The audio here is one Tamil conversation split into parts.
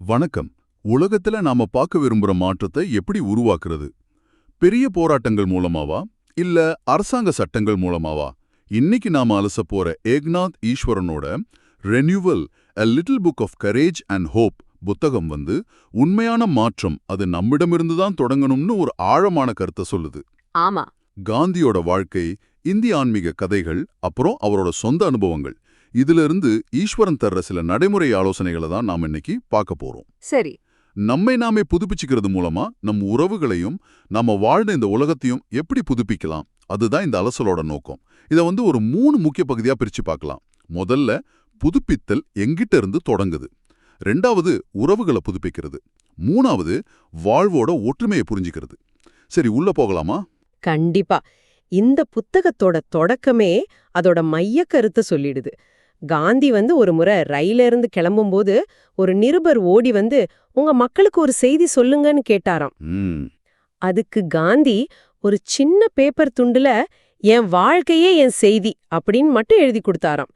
வணக்கம். உலகத்துல நாம பார்க்க விரும்புற மாற்றத்தை எப்படி உருவாக்குறது? பெரிய போராட்டங்கள் மூலமாவா? இல்ல அரசாங்க சட்டங்கள் மூலமாவா? இன்னைக்கு நாம அலச போற Eknath ஈஸ்வரனோட renewal a little book of courage and hope புத்தகம் வந்து உண்மையான மாற்றம் அது நம்மிடமிருந்து தான் தொடங்கணும்னு ஒரு ஆழமான கருத்தை சொல்லுது. ஆமா. காந்தியோட வாழ்க்கை இந்திய ஆன்மீக கதைகள் அப்புறம் அவரோட சொந்த அனுபவங்கள் இதிலிருந்து ஈஸ்வரன் தர்ற சில நடைமுறை ஆலோசனைகளை தான் நாம் இன்னைக்கு பார்க்க போறோம். சரி. நம்மை நாமே புதுப்பிச்சுக்கிறது மூலமா நம் உறவுகளையும் நம்ம வாழ்ந்த இந்த உலகத்தையும் எப்படி புதுப்பிக்கலாம்? அதுதான் இந்த அலசலோட நோக்கம். இதை வந்து ஒரு மூணு முக்கிய பகுதியா பிரிச்சு பார்க்கலாம். முதல்ல புதுப்பித்தல் எங்கிட்ட இருந்து தொடங்குது. ரெண்டாவது உறவுகளை புதுப்பிக்கிறது. மூணாவது வாழ்வோட ஒற்றுமையை புரிஞ்சுக்கிறது. சரி உள்ள போகலாமா? கண்டிப்பா. இந்த புத்தகத்தோட தொடக்கமே அதோட மைய கருத்தை சொல்லிடுது. காந்தி வந்து ஒரு முறை ரயில இருந்து கிளம்பும்போது ஒரு நிருபர் ஓடி வந்து உங்க மக்களுக்கு ஒரு செய்தி சொல்லுங்கன்னு கேட்டாராம். அதுக்கு காந்தி ஒரு சின்ன பேப்பர் துண்டுல என் வாழ்க்கையே என் செய்தி அப்படின்னு மட்டும் எழுதி கொடுத்தாராம்.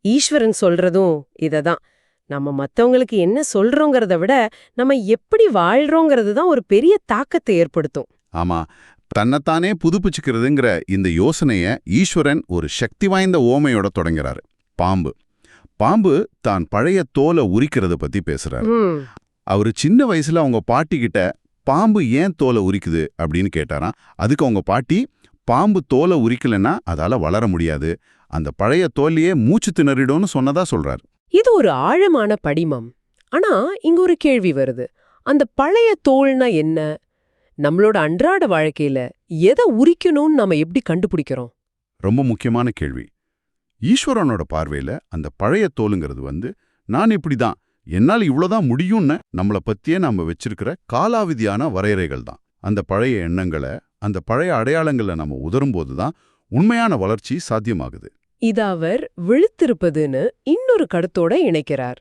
ஈஸ்வரன் சொல்றதும் இததான். நம்ம மத்தவங்களுக்கு என்ன சொல்றோங்கிறத விட நம்ம எப்படி வாழ்றோங்கிறது தான் ஒரு பெரிய தாக்கத்தை ஏற்படுத்தும். ஆமா. தன்னைத்தானே புதுப்பிச்சுக்கிறதுங்கிற இந்த யோசனைய ஈஸ்வரன் ஒரு சக்தி வாய்ந்த ஓமையோட தொடங்குறாரு. பாம்பு. பாம்பு தான் பழைய தோலை உரிக்கிறத பத்தி பேசுறாரு. அவரு சின்ன வயசுல அவங்க பாட்டி கிட்ட பாம்பு ஏன் தோலை உரிக்குது அப்படின்னு கேட்டாராம். அதுக்கு அவங்க பாட்டி பாம்பு தோலை உரிக்கலைன்னா அதால வளர முடியாது. அந்த பழைய தோல்லையே மூச்சு திணறிடும்னு சொன்னதா சொல்றாரு. இது ஒரு ஆழமான படிமம். ஆனா இங்க ஒரு கேள்வி வருது. அந்த பழைய தோல்னா என்ன? நம்மளோட அன்றாட வாழ்க்கையில எதை உரிக்கணும்னு நாம எப்படி கண்டுபிடிக்கிறோம்? ரொம்ப முக்கியமான கேள்வி. ஈஸ்வரனோட பார்வையில அந்த பழைய தோலுங்கிறது வந்து நான் இப்படி தான் என்னால் இவ்வளோதான் முடியும்னு நம்மள பத்தியே நாம வச்சிருக்கிற காலாவதியான வரையறைகள் தான். அந்த பழைய எண்ணங்களை அந்த பழைய அடையாளங்களை நம்ம உதரும்போது தான் உண்மையான வளர்ச்சி சாத்தியமாகுது. இத அவர் விழுத்திருப்பதுன்னு இன்னொரு கருத்தோட இணைக்கிறார்.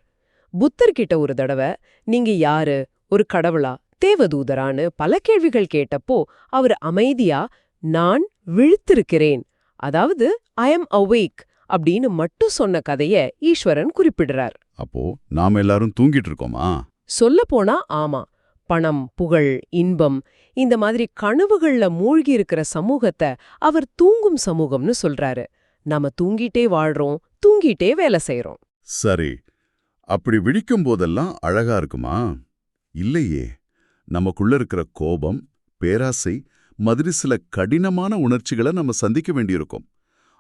புத்தர்கிட்ட ஒரு தடவை நீங்க யாரு? ஒரு கடவுளா? தேவதூதரான்னு பல கேள்விகள் கேட்டப்போ அவர் அமைதியா நான் விழுத்திருக்கிறேன். அதாவது ஐ எம் அவேக் அப்படின்னு மட்டும் சொன்ன கதைய ஈஸ்வரன் குறிப்பிடுறார். அப்போ நாம எல்லாரும் தூங்கிட்டு இருக்கோமா? சொல்லப்போனா ஆமா. பணம் புகழ் இன்பம் இந்த மாதிரி கனவுகள்ல மூழ்கி இருக்கிற சமூகத்தை அவர் தூங்கும் சமூகம்னு சொல்றாரு. நாம தூங்கிட்டே வாழ்றோம் தூங்கிட்டே வேலை செய்றோம். சரி. அப்படி விழிக்கும் போதெல்லாம் அழகா இருக்குமா? இல்லையே. நமக்குள்ள இருக்கிற கோபம் பேராசை மாதிரி சில கடினமான உணர்ச்சிகளை நம்ம சந்திக்க வேண்டியிருக்கும்.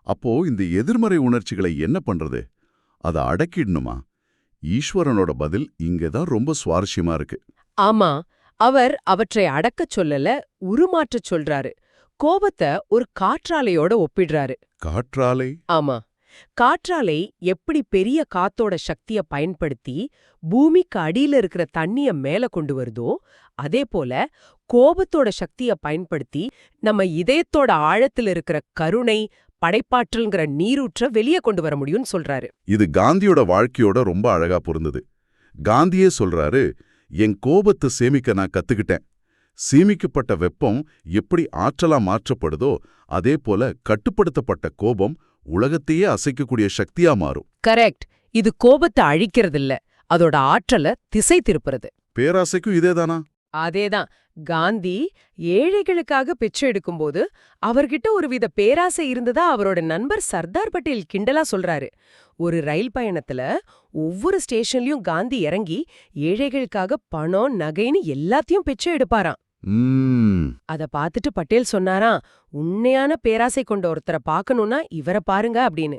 அப்போ இந்த எதிர்மறை உணர்ச்சிகளை என்ன பண்றது? அதை அடக்கிடணுமா? ஈஸ்வரனோட பதில் இங்க தான் ரொம்ப சுவாரஸ்யமா இருக்கு. ஆமா அவர் அவற்றை அடக்கச் சொல்லல உருமாற்றச் சொல்றாரு. கோபத்தை ஒரு காற்றாலையோட ஒப்பிடுறாரு. காற்றாலை? ஆமா காற்றாலை எப்படி பெரிய காத்தோட சக்திய பயன்படுத்தி பூமிக்கு அடியில இருக்கிற தண்ணிய மேல கொண்டு வருதோ அதே போல கோபத்தோட சக்திய பயன்படுத்தி நம்ம இதயத்தோட ஆழத்துல இருக்கிற கருணை படைப்பாற்றல்ங்கிற நீரூற்ற வெளியே கொண்டு வர முடியும்னு சொல்றாரு. இது காந்தியோட வாழ்க்கையோட ரொம்ப அழகா பொருந்தது. காந்தியே சொல்றாரு என் கோபத்தை சேமிக்க நான் கத்துக்கிட்டேன். சேமிக்கப்பட்ட வெப்பம் எப்படி ஆற்றலா மாற்றப்படுதோ அதே போல கட்டுப்படுத்தப்பட்ட கோபம் உலகத்தையே அசைக்கக்கூடிய சக்தியா மாறும். கரெக்ட். இது கோபத்தை அழிக்கிறதில்ல அதோட ஆற்றல திசை திருப்புறது. பேராசைக்கும் இதேதானா? அதேதான். காந்தி ஏழைகளுக்காக பிச்சை எடுக்கும்போது அவர்கிட்ட ஒருவித பேராசை இருந்ததா அவரோட நண்பர் சர்தார் பட்டேல் கிண்டலா சொல்றாரு. ஒரு ரயில் பயணத்துல ஒவ்வொரு ஸ்டேஷன்லயும் காந்தி இறங்கி ஏழைகளுக்காக பணம் நகைன்னு எல்லாத்தையும் பிச்சை எடுப்பாராம். அத பார்த்துட்டு பட்டேல் சொன்னாராம் உண்மையான பேராசை கொண்ட ஒருத்தரை பார்க்கணும்னா இவரை பாருங்க அப்படின்னு.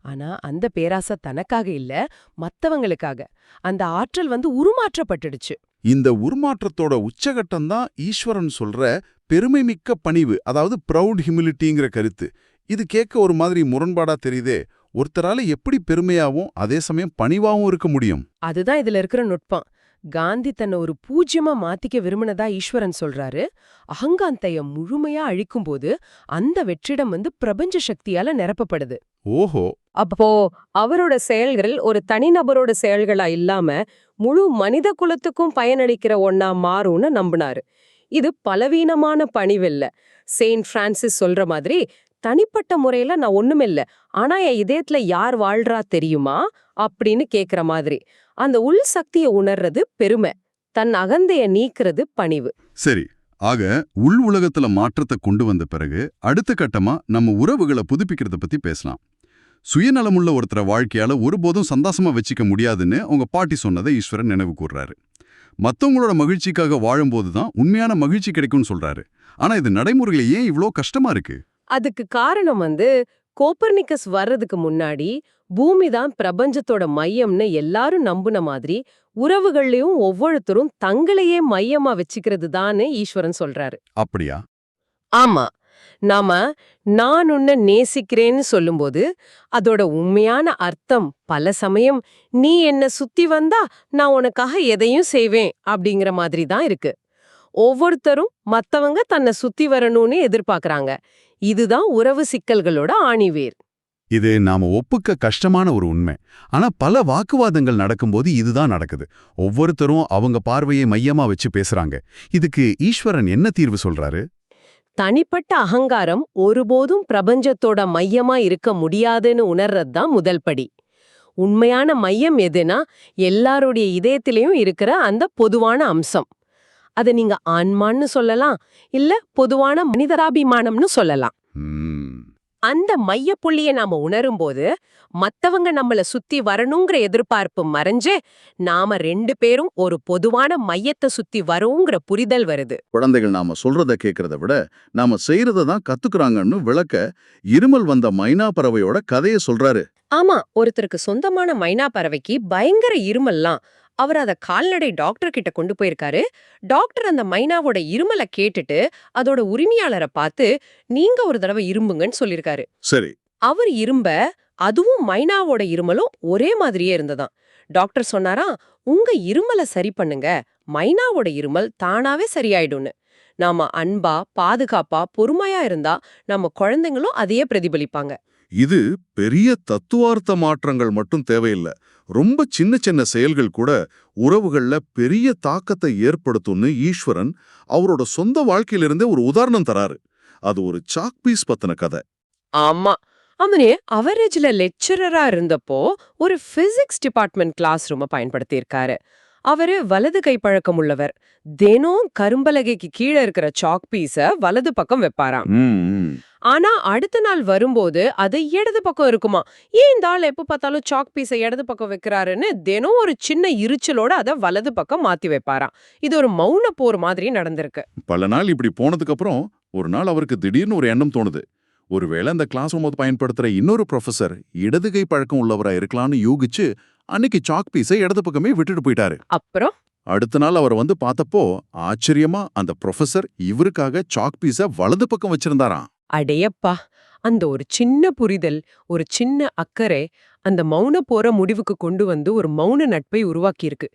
ஆனா அந்த பேராசை தனக்காக இல்ல மத்தவங்களுக்காக. அந்த ஆற்றல் வந்து உருமாற்றப்பட்டுடுச்சு. இந்த உருமாற்றத்தோட உச்சகட்டம் தான் ஈஸ்வரன் சொல்ற பெருமைமிக்க பணிவு அதாவது ப்ரௌட் ஹியூமிலிட்டிங்கிற கருத்து. இது கேட்க ஒரு மாதிரி முரண்பாடா தெரியுதே ஒருத்தரால எப்படி பெருமையாவும் அதே சமயம் பணிவாவும் இருக்க முடியும்? அதுதான் இதுல இருக்கிற நுட்பம். காந்தி தன்னை ஒரு பூஜ்யமா மாத்திக்க விரும்பினதா ஈஸ்வரன் சொல்றாரு. அகங்காந்தைய முழுமையா அழிக்கும்போது அந்த வெற்றிடம் வந்து பிரபஞ்ச சக்தியால நிரப்பப்படுது. ஓஹோ. அப்போ அவரோட செயல்கள் ஒரு தனிநபரோட செயல்களா இல்லாம முழு மனித குலத்துக்கும் பயனளிக்கிற ஒன்னா மாறும்னு நம்பினாரு. இது பலவீனமான பணிவில்ல. செயின்ட் பிரான்சிஸ் சொல்ற மாதிரி தனிப்பட்ட முறையில நான் ஒண்ணுமில்ல ஆனா என் இதயத்துல யார் வாழ்றா தெரியுமா? அப்படின்னு கேக்குற மாதிரி. அந்த உள் சக்திய உணர்றது பெருமை. தன் அகந்தைய நீக்கிறது பணிவு. சரி ஆக உள் உலகத்துல மாற்றத்தை கொண்டு வந்த பிறகு அடுத்த கட்டமா நம்ம உறவுகளை புதுப்பிக்கிறத பத்தி பேசலாம். சுயநலமுள்ள ஒருத்தரை வாழ்க்கையால ஒருபோதும் சந்தாசமா வச்சுக்க முடியாதுன்னு அவங்க பாட்டி சொன்னதை ஈஸ்வரன் நினைவு கூர்றாரு. மத்தவங்களோட மகிழ்ச்சிக்காக வாழும்போது தான் உண்மையான மகிழ்ச்சி கிடைக்கும்னு சொல்றாரு. ஆனா இது நடைமுறையில ஏன் இவ்ளோ கஷ்டமா இருக்கு? அதுக்கு காரணம் வந்து கோப்பர்னிக்கஸ் வர்றதுக்கு முன்னாடி பூமி தான் பிரபஞ்சத்தோட மையம்னு எல்லாரும் நம்புன மாதிரி உறவுகள்லயும் ஒவ்வொருத்தரும் தங்களையே மையமா வச்சுக்கிறது தான்னு ஈஸ்வரன் சொல்றாரு. அப்படியா? ஆமா. நாம நான் உன்னை நேசிக்கிறேன்னு சொல்லும்போது அதோட உண்மையான அர்த்தம் பல சமயம் நீ என்ன சுத்தி வந்தா நான் உனக்காக எதையும் செய்வேன் அப்படிங்கிற மாதிரி தான் இருக்கு. ஒவ்வொருத்தரும் மத்தவங்க தன்னை சுத்தி வரணும்னு எதிர்பார்க்கறாங்க. இதுதான் உறவு சிக்கல்களோட ஆணிவேர். இது நாம ஒப்புக்க கஷ்டமான ஒரு உண்மை. ஆனா பல வாக்குவாதங்கள் நடக்கும்போது இதுதான் நடக்குது. ஒவ்வொருத்தரும் அவங்க பார்வையை மையமா வச்சு பேசுறாங்க. இதுக்கு ஈஸ்வரன் என்ன தீர்வு சொல்றாரு? தனிப்பட்ட அகங்காரம் ஒருபோதும் பிரபஞ்சத்தோட மையமா இருக்க முடியாதுன்னு உணர்றது தான் முதல் படி. உண்மையான மையம் எதுனா எல்லாருடைய இதயத்திலையும் இருக்கிற அந்த பொதுவான அம்சம். அதை நீங்க ஆன்மான்னு சொல்லலாம் இல்ல பொதுவான மனிதராபிமானம்னு சொல்லலாம். அந்த மையப்புள்ளிய நாம உணரும்போது மத்தவங்க நம்மள சுத்தி வரணுங்கிற எதிர்பார்ப்பு மறைஞ்சு நாம ரெண்டு பேரும் ஒரு பொதுவான மையத்தை சுத்தி வரோங்கிற புரிதல் வருது. குழந்தைகள் நாம சொல்றத கேட்கறத விட நாம செய்யறத தான் கத்துக்கறாங்கன்னு விளக்க இருமல் வந்த மைனா பறவையோட கதைய சொல்றாரு. ஆமா ஒருத்தருக்கு சொந்தமான மைனா பறவைக்கு பயங்கர இருமல்லாம். அவர் அத கால்நடை டாக்டர் கிட்ட கொண்டு போயிருக்காரு. டாக்டர் அந்த மைனாவோட இருமலை கேட்டுட்டு அதோட உரிமையாளரை பார்த்து நீங்க ஒரு தடவை இரும்புங்கன்னு சொல்லிருக்காரு. சரி. அவர் இரும்ப அதுவும் மைனாவோட இருமலும் ஒரே மாதிரியே இருந்ததாம். டாக்டர் சொன்னாராம் உங்க இருமலை சரி பண்ணுங்க. மைனாவோட இருமல் தானாவே சரியாயிடும்னு. நாம அன்பா பாதுகாப்பா பொறுமையா இருந்தா நம்ம குழந்தைங்களும் அதையே பிரதிபலிப்பாங்க. இது பெரிய தத்துவார்த்த மாற்றங்கள் மட்டும் தேவையில்லை. ரொம்ப சின்ன சின்ன செயல்கள் கூட உறவுகள்ல பெரிய தாக்கத்தை ஏற்படுத்தும்னு ஈஸ்வரன் அவரோட சொந்த வாழ்க்கையிலிருந்தே ஒரு உதாரணம் தராரு. அது ஒரு சாக் பீஸ் பத்தின கதை. ஆமா. அவனே அவரேஜ்ல லெக்சரரா இருந்தப்போ ஒரு பிசிக்ஸ் டிபார்ட்மெண்ட் கிளாஸ் ரூம பயன்படுத்தியிருக்காரு. அவரு வலது கை பழக்கம் உள்ளவர். தினம் கரும்பலகைக்கு கீழே இருக்கிற சாக் பீஸ வலது பக்கம் வைப்பாராம். ஆனா அடுத்த நாள் வரும்போது அது இடது பக்கம் இருக்குமா? ஏன் இந்த ஆள் எப்ப பார்த்தாலும் சாக் பீஸை இடது பக்கம் வைக்கிறாருன்னு தினம் ஒரு சின்ன இருச்சலோட அதை வலது பக்கம் மாத்தி வைப்பாராம். இது ஒரு மௌன போர் மாதிரி நடந்திருக்கு. பல நாள் இப்படி போனதுக்கு அப்புறம் ஒரு நாள் அவருக்கு திடீர்னு ஒரு எண்ணம் தோணுது. ஒருவேளை அந்த கிளாஸ் ரூம் பயன்படுத்துற இன்னொரு ப்ரொஃபசர் இடதுகை பழக்கம் உள்ளவரா இருக்கலாம்னு யூகிச்சு அன்னைக்கு சாக் பீஸை இடது பக்கமே விட்டுட்டு போயிட்டாரு. அப்புறம்? அடுத்த நாள் அவர் வந்து பார்த்தப்போ ஆச்சரியமா அந்த ப்ரொஃபசர் இவருக்காக சாக் பீஸை வலது பக்கம் வச்சிருந்தாராம். அடையப்பா அந்த ஒரு சின்ன புரிதல் ஒரு சின்ன அக்கறை அந்த மௌன போற முடிவுக்கு கொண்டு வந்து ஒரு மௌன நட்பை உருவாக்கியிருக்கு.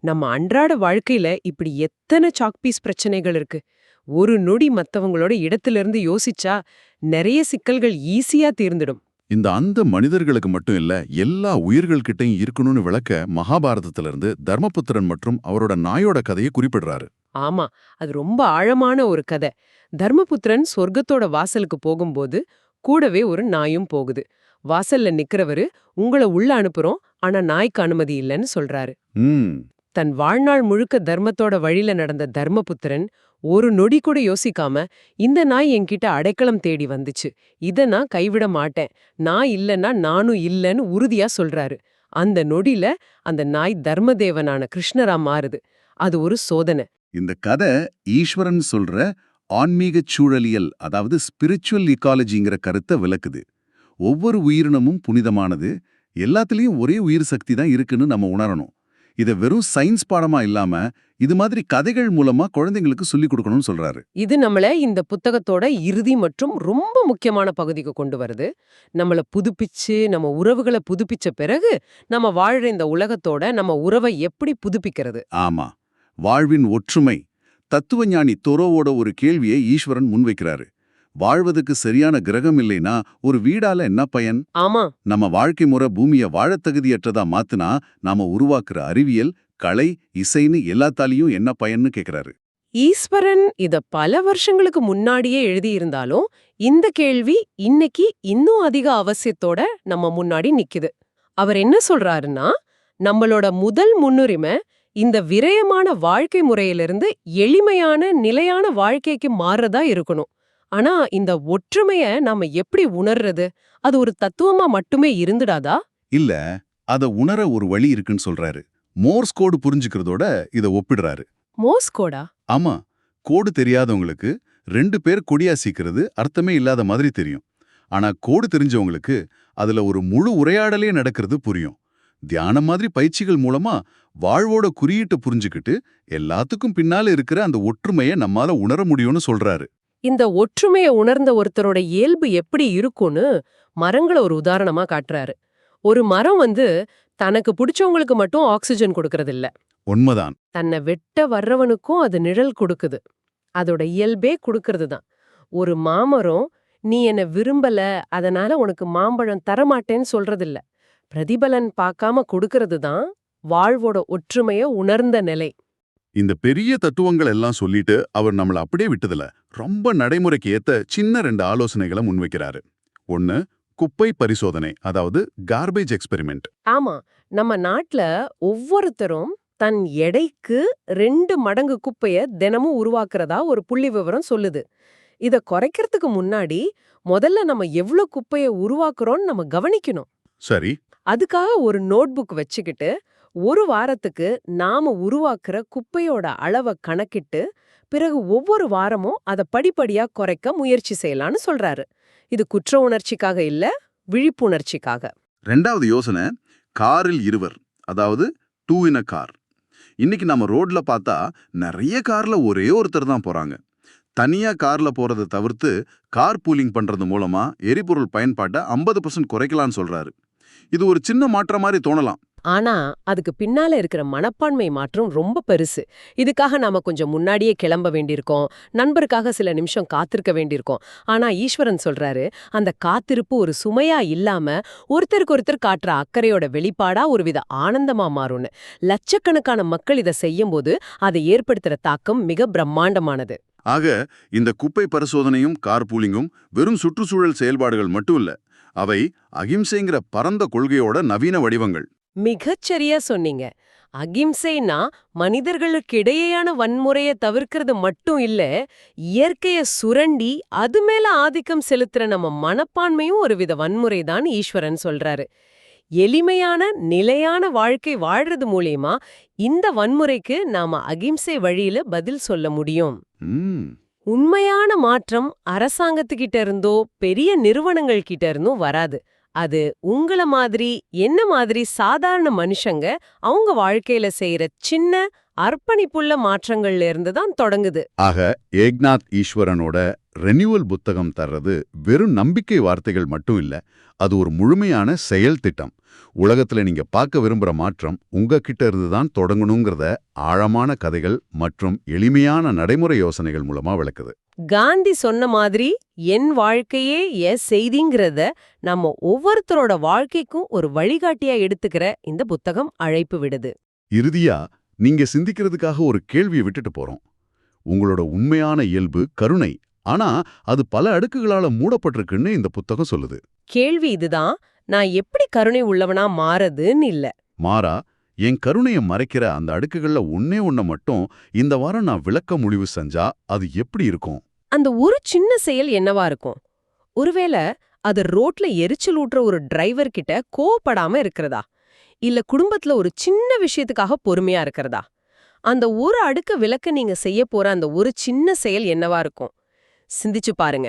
நம்ம அன்றாட வாழ்க்கையில இப்படி எத்தனை சாக்பீஸ் பிரச்சனைகள் இருக்கு. ஒரு நொடி மத்தவங்களோட இடத்திலிருந்து யோசிச்சா நிறைய சிக்கல்கள் ஈஸியா தீர்ந்துடும். இந்த அந்த மனிதர்களுக்கு மட்டும் இல்ல எல்லா உயிர்கள்கிட்டையும் இருக்கணும்னு விளக்க மகாபாரதத்திலிருந்து தர்மபுத்திரன் மற்றும் அவரோட நாயோட கதையை குறிப்பிடுறாரு. ஆமா அது ரொம்ப ஆழமான ஒரு கதை. தர்மபுத்திரன் சொர்க்கத்தோட வாசலுக்கு போகும்போது கூடவே ஒரு நாயும் போகுது. வாசல்ல நிக்கிறவரு உங்கள உள்ள அனுப்புறோம் ஆனா நாய்க்கு அனுமதி இல்லைன்னு சொல்றாரு. தன் வாழ்நாள் முழுக்க தர்மத்தோட வழியில நடந்த தர்மபுத்திரன் ஒரு நொடி கூட யோசிக்காம இந்த நாய் என்கிட்ட அடைக்கலம் தேடி வந்துச்சு. இத நான் கைவிட மாட்டேன். நான் இல்லைன்னா நானும் இல்லைன்னு உறுதியா சொல்றாரு. அந்த நொடியில அந்த நாய் தர்மதேவனான கிருஷ்ணரா மாறுது. அது ஒரு சோதனை. இந்த கதை ஈஸ்வரன் சொல்ற ஆன்மீக சூழலியல் அதாவது ஸ்பிரிச்சுவல் இக்காலஜிங்கிற கருத்தை விளக்குது. ஒவ்வொரு உயிரினமும் புனிதமானது. எல்லாத்துலயும் ஒரே உயிர் சக்தி தான் இருக்குன்னு நம்ம உணரணும். இத வெறும் சயின்ஸ் பாடமா இல்லாம இது மாதிரி கதைகள் மூலமா குழந்தைங்களுக்கு சொல்லிக் கொடுக்கணும்னு சொல்றாரு. இது நம்மள இந்த புத்தகத்தோட இறுதி மற்றும் ரொம்ப முக்கியமான பகுதிக்கு கொண்டு வருது. நம்மள புதுப்பிச்சு நம்ம உறவுகளை புதுப்பிச்ச பிறகு நம்ம வாழ்ற இந்த உலகத்தோட நம்ம உறவை எப்படி புதுப்பிக்கிறது? ஆமா. வாழ்வின் ஒற்றுமை தத்துவஞானி தொரோவோட ஒரு கேள்வியை ஈஸ்வரன் முன்வைக்கிறாரு. வாழ்வதுக்கு சரியான கிரகம் இல்லைனா ஒரு வீடால என்ன பயன்? ஆமா. நம்ம வாழ்க்கை முறை பூமிய வாழத் தகுதியற்றதா மாத்துனா நாம உருவாக்குற அறிவியல் கலை இசைன்னு எல்லாத்தாலையும் என்ன பயன்னு கேக்குறாரு. ஈஸ்வரன் இத பல வருஷங்களுக்கு முன்னாடியே எழுதியிருந்தாலும் இந்த கேள்வி இன்னைக்கு இன்னும் அதிக அவசியத்தோட நம்ம முன்னாடி நிக்குது. அவர் என்ன சொல்றாருன்னா நம்மளோட முதல் முன்னுரிமை இந்த விரயமான வாழ்க்கை முறையிலிருந்து எளிமையான நிலையான வாழ்க்கைக்கு மாறுறதா இருக்கணும். ஆனா இந்த ஒற்றுமைய நாம எப்படி உணர்றது? அது ஒரு தத்துவமா மட்டுமே இருந்துடாதா? இல்ல அத உணர ஒரு வழி இருக்குன்னு சொல்றாரு. மோர்ஸ் கோடு புரிஞ்சுக்கிறதோட இத ஒப்பிடுறாரு. மோஸ்கோடா ஆமா கோடு தெரியாதவங்களுக்கு ரெண்டு பேர் கொடியா சீக்கிறது அர்த்தமே இல்லாத மாதிரி தெரியும். ஆனா கோடு தெரிஞ்சவங்களுக்கு அதுல ஒரு முழு உரையாடலே நடக்கிறது புரியும். தியானம் மாதிரி பயிற்சிகள் மூலமா வாழ்வோட குறியீட்டை புரிஞ்சுக்கிட்டு எல்லாத்துக்கும் பின்னால இருக்கிற அந்த ஒற்றுமையை நம்மால உணர முடியும்னு சொல்றாரு. இந்த ஒற்றுமையை உணர்ந்த ஒருத்தரோட இயல்பு எப்படி இருக்கும்னு மரங்களை ஒரு உதாரணமா காட்டுறாரு. ஒரு மரம் வந்து தனக்கு பிடிச்சவங்களுக்கு மட்டும் ஆக்சிஜன் கொடுக்கறது இல்ல உண்மைதான். தன்னை வெட்ட வர்றவனுக்கும் அது நிழல் கொடுக்குது. அதோட இயல்பே கொடுக்கறது தான் ஒரு மாமரம் நீ என்ன விரும்பல அதனால உனக்கு மாம்பழம் தரமாட்டேன்னு சொல்றதில்ல. பிரதிபலன் பார்க்காம கொடுக்கறது தான் வாழ்வோட ஒற்றுமைய உணர்ந்த நிலை. இந்த பெரிய தத்துவங்கள் எல்லாம் சொல்லிட்டு அவர் நம்மள அப்படியே விட்டதுல ரொம்ப நடைமுறைக்கு ஏத்த சின்ன ரெண்டு ஆலோசனைகளை முன்வைக்கிறாரு. ஒன்னு குப்பை பரிசோதனை அதாவது கார்பேஜ் எக்ஸ்பெரிமெண்ட் ஆமா. நம்ம நாட்டுல ஒவ்வொருத்தரும் தன் எடைக்கு ரெண்டு மடங்கு குப்பைய தினமும் உருவாக்குறதா ஒரு புள்ளி விவரம் சொல்லுது. இத குறைக்கிறதுக்கு முன்னாடி முதல்ல நம்ம எவ்ளோ குப்பைய உருவாக்குறோம்னு நம்ம கவனிக்கணும். சரி. அதுக்காக ஒரு நோட்புக் வச்சுக்கிட்டு ஒரு வாரத்துக்கு நாம உருவாக்குற குப்பையோட அளவை கணக்கிட்டு பிறகு ஒவ்வொரு வாரமும் அத படிப்படியா குறைக்க முயற்சி செய்யலாம்னு சொல்றாரு. இது குற்ற உணர்ச்சிக்காக இல்ல விழிப்புணர்ச்சிக்காக. ரெண்டாவது யோசனை காரில் இருவர் அதாவது டூ இன் அ கார். இன்னைக்கு நம்ம ரோட்ல பார்த்தா நிறைய கார்ல ஒரே ஒருத்தர் தான் போறாங்க. தனியா கார்ல போறதை தவிர்த்து கார் பூலிங் பண்றது மூலமா எரிபொருள் பயன்பாட்டை ஐம்பது பர்சன்ட் குறைக்கலாம்னு சொல்றாரு. இது ஒரு சின்ன மாற்றம் மாதிரி தோணலாம். ஆனா அதுக்கு பின்னால இருக்கிற மனப்பான்மை மாற்றம் ரொம்ப பெருசு. இதுக்காக நாம கொஞ்சம் முன்னாடியே கிளம்ப வேண்டியிருக்கோம். நண்பருக்காக சில நிமிஷம் காத்திருக்க வேண்டியிருக்கோம். ஆனா ஈஸ்வரன் சொல்றாரு அந்த காத்திருப்பு ஒரு சுமையா இல்லாம ஒருத்தருக்கு ஒருத்தர் காட்டுற அக்கறையோட வெளிப்பாடா ஒருவித ஆனந்தமா மாறும்னு. லட்சக்கணக்கான மக்கள் இதை செய்யும்போது அதை ஏற்படுத்துற தாக்கம் மிக பிரம்மாண்டமானது. ஆக இந்த குப்பை பரிசோதனையும் கார்பூலிங்கும் வெறும் சுற்றுச்சூழல் செயல்பாடுகள் மட்டும் இல்ல அவை அகிம்சைங்கிற பரந்த கொள்கையோட நவீன வடிவங்கள். மிகச்சரியா சொன்னீங்க. அகிம்சைனா மனிதர்களுக்கு இடையேயான வன்முறையை தவிர்க்கிறது மட்டும் இல்ல இயற்கைய சுரண்டி அது மேல ஆதிக்கம் செலுத்துற நம்ம மனப்பான்மையும் ஒருவித வன்முறை தான் ஈஸ்வரன் சொல்றாரு. எளிமையான நிலையான வாழ்க்கை வாழ்றது மூலியமா இந்த வன்முறைக்கு நாம அகிம்சை வழியில பதில் சொல்ல முடியும். உண்மையான மாற்றம் அரசாங்கத்துக்கிட்ட இருந்தோ பெரிய நிறுவனங்கள் கிட்ட இருந்தும் வராது. அது உங்கள மாதிரி என்ன மாதிரி சாதாரண மனுஷங்க அவங்க வாழ்க்கையில செய்யற சின்ன அர்ப்பணிப்புள்ள மாற்றங்கள்ல இருந்து தான் தொடங்குது. ஆக ஏக்நாத் ஈஸ்வரனோட ரெனியூவல் புத்தகம் தர்றது வெறும் நம்பிக்கை வார்த்தைகள் மட்டும் இல்ல அது ஒரு முழுமையான செயல் திட்டம். உலகத்துல நீங்க பார்க்க விரும்புற மாற்றம் உங்ககிட்ட இருந்து தான் தொடங்கணுங்கிறத ஆழமான கதைகள் மற்றும் எளிமையான நடைமுறை யோசனைகள் மூலமா விளக்குது. காந்தி சொன்ன மாதிரி என் வாழ்க்கையே என் செய்திங்கிறத நம்ம ஒவ்வொருத்தரோட வாழ்க்கைக்கும் ஒரு வழிகாட்டியா எடுத்துக்கிற இந்த புத்தகம் அழைப்பு விடுது. இறுதியா நீங்க சிந்திக்கிறதுக்காக ஒரு கேள்வியை விட்டுட்டு போறோம். உங்களோட உண்மையான இயல்பு கருணை. ஆனா அது பல அடுக்குகளால மூடப்பட்டிருக்குன்னு இந்த புத்தகம் சொல்லுது. கேள்வி இதுதான். நான் எப்படி கருணை உள்ளவனா மாறதுன்னு இல்ல. மாறா என் கருணையை மறைக்கிற அந்த அடுக்குகள்ல ஒன்னே ஒன்ன மட்டும் இந்த வாரம் நான் விளக்க முடிவு செஞ்சா அது எப்படி இருக்கும்? அந்த ஒரு சின்ன செயல் என்னவா இருக்கும்? ஒருவேளை அது ரோட்ல எரிச்சல் ஊட்டுற ஒரு டிரைவர் கிட்ட கோவப்படாம இருக்கிறதா? இல்ல குடும்பத்துல ஒரு சின்ன விஷயத்துக்காக பொறுமையா இருக்கிறதா? அந்த ஒரு அடுக்க விளக்க நீங்க செய்ய போற அந்த ஒரு சின்ன செயல் என்னவா இருக்கும்? சிந்திச்சு பாருங்க.